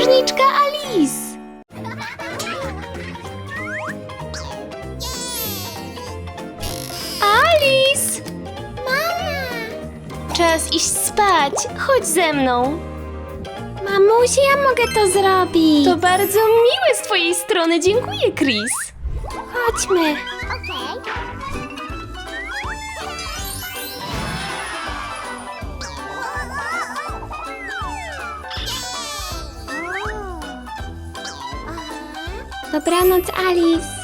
księżniczka Alice. Alice! Mama! Czas iść spać. Chodź ze mną. Mamusia, ja mogę to zrobić. To bardzo miłe z twojej strony. Dziękuję, Chris. Chodźmy. Dobranoc, Alice.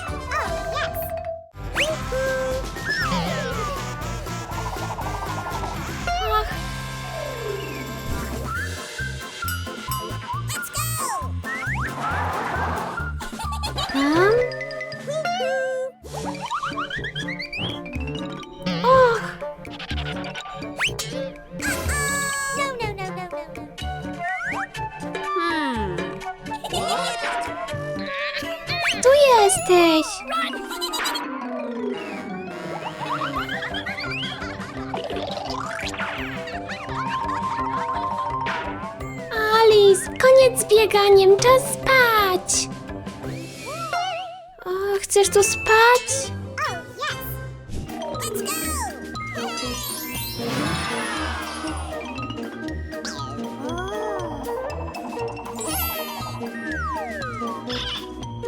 Koniec z bieganiem, czas spać. O, chcesz tu spać?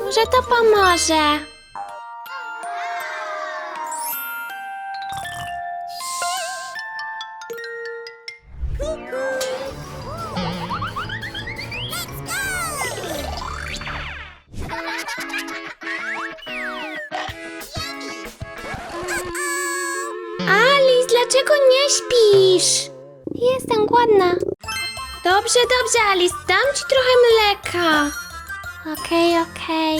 Może to pomoże. Głodna. Dobrze, dobrze, Alice, dam ci trochę mleka. Okej, okej.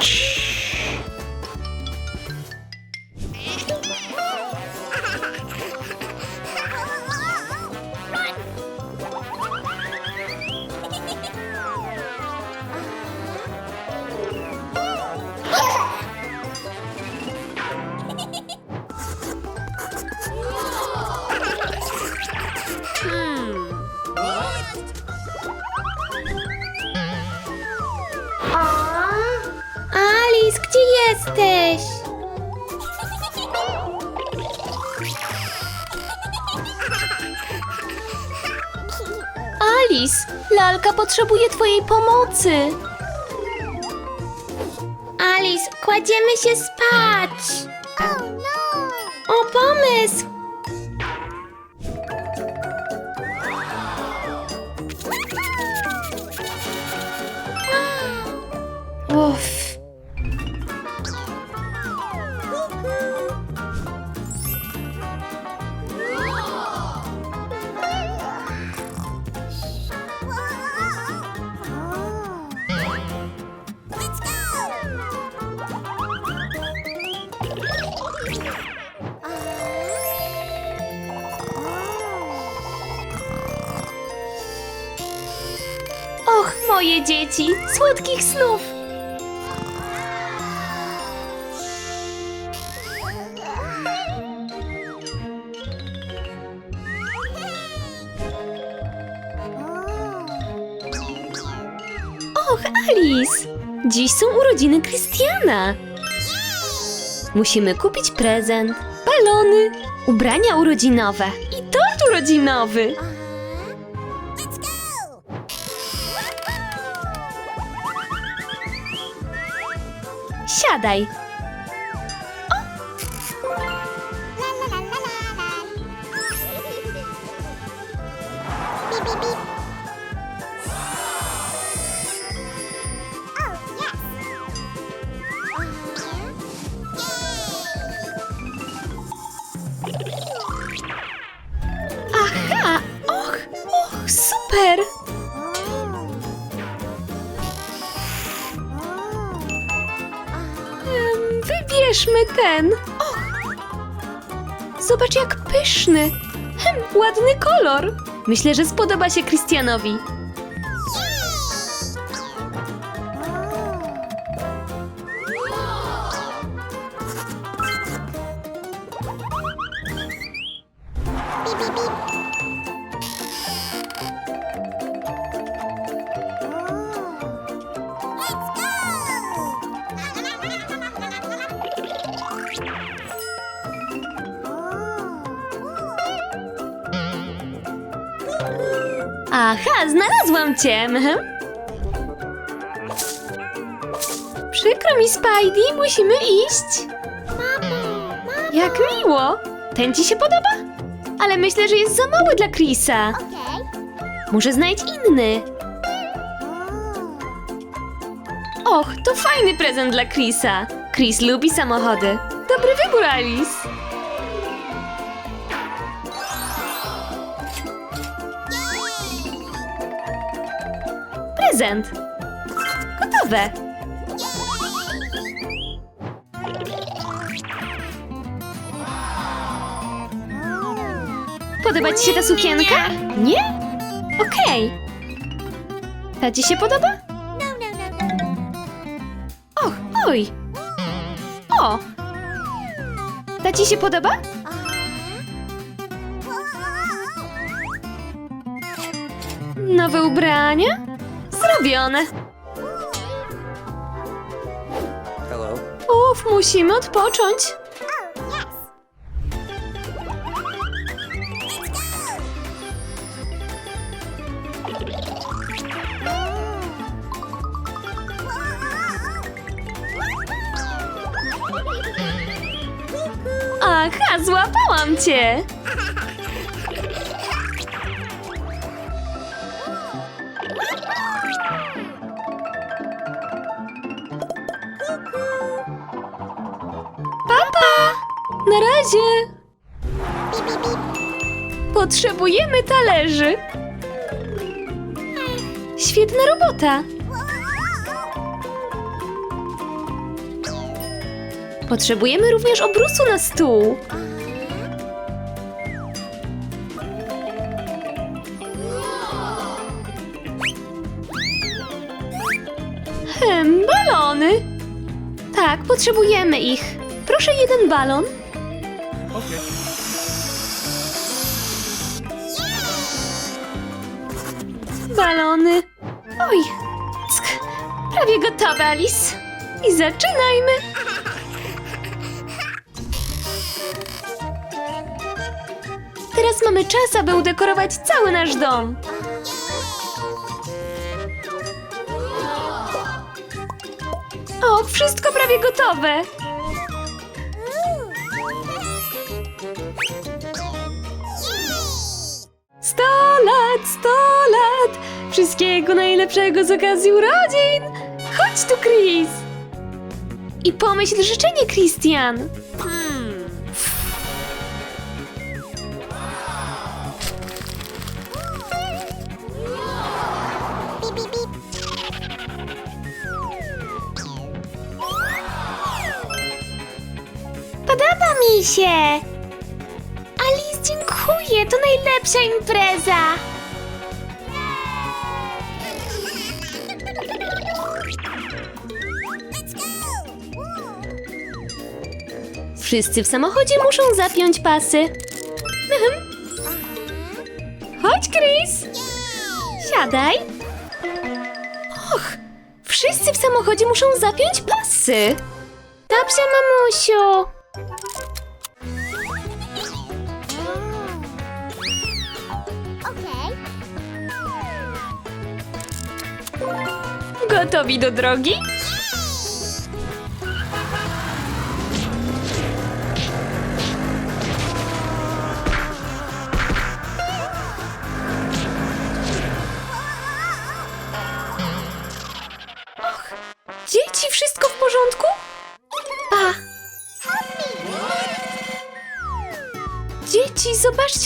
Alice, lalka potrzebuje twojej pomocy. Alice, kładziemy się spać. O, pomysł! Uff. Moje dzieci, słodkich snów! Och, Alice! Dziś są urodziny Krystiana. Musimy kupić prezent, balony, ubrania urodzinowe i tort urodzinowy. Siadaj. Aha! Och, och, super! Em, Wybierzmy ten. Och! Zobacz, jak pyszny. Hm, ładny kolor. Myślę, że spodoba się Krystianowi. Aha, znalazłam cię. Mhm. Przykro mi, Spidey, musimy iść. Jak miło. Ten ci się podoba? Ale myślę, że jest za mały dla Chrisa. Muszę znaleźć inny. Och, to fajny prezent dla Chrisa. Chris lubi samochody. Dobry wybór, Alice. Prezent. Gotowe. Podoba ci się ta sukienka? Nie? Okej. Ta ci się podoba? Och, oj. O. Ta ci się podoba? Nowe ubrania? Uf, musimy odpocząć. Aha, złapałam cię! Na razie! Potrzebujemy talerzy! Świetna robota! Potrzebujemy również obrusu na stół. Hem, balony. Tak, potrzebujemy ich. Proszę jeden balon. Oj, ck, prawie gotowe, Alice. I zaczynajmy. Teraz mamy czas, aby udekorować cały nasz dom. Och, wszystko prawie gotowe. Wszystkiego najlepszego z okazji urodzin! Chodź tu, Chris! I pomyśl życzenie, Christian! Podoba mi się! Alice, dziękuję! To najlepsza impreza! Wszyscy w samochodzie muszą zapiąć pasy. Chodź, Chris! Siadaj! Och, wszyscy w samochodzie muszą zapiąć pasy. Dobrze, mamusiu. Gotowi do drogi?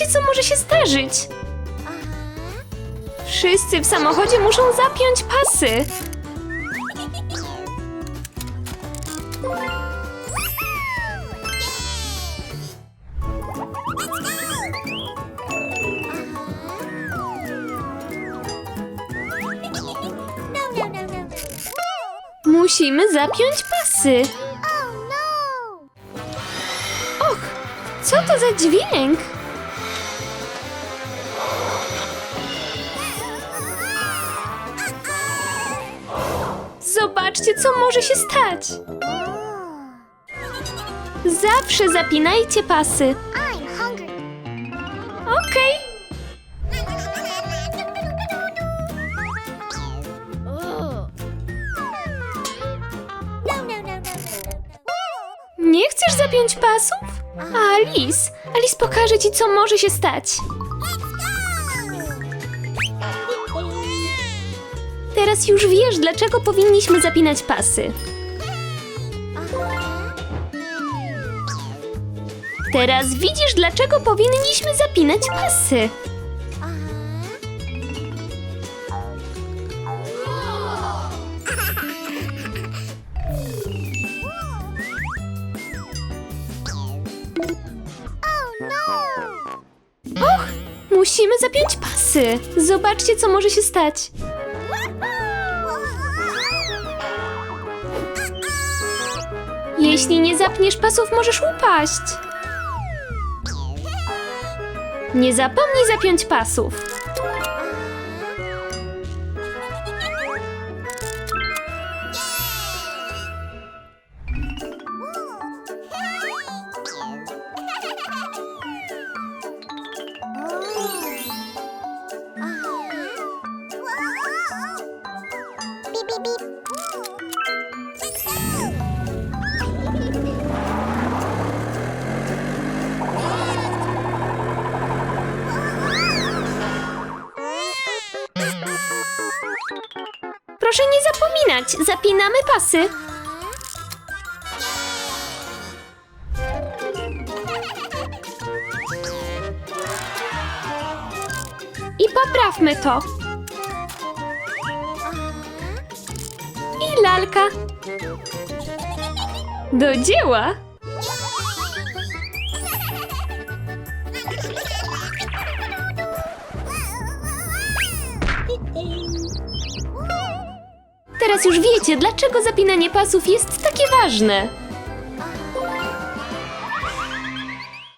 Co może się zdarzyć. Wszyscy w samochodzie muszą zapiąć pasy. Musimy zapiąć pasy. Oh, no. Och, co to za dźwięk? Zobaczcie, co może się stać. Zawsze zapinajcie pasy. Okej. No, no, no. Nie chcesz zapiąć pasów? Alice, Alice pokaże ci, co może się stać. Teraz już wiesz, dlaczego powinniśmy zapinać pasy. Teraz widzisz, dlaczego powinniśmy zapinać pasy. Musimy zapiąć pasy. Zobaczcie, co może się stać. Jeśli nie zapniesz pasów, możesz upaść. Nie zapomnij zapiąć pasów. Proszę nie zapominać, zapinamy pasy. I poprawmy to. I lalka. Do dzieła. Teraz już wiecie, dlaczego zapinanie pasów jest takie ważne.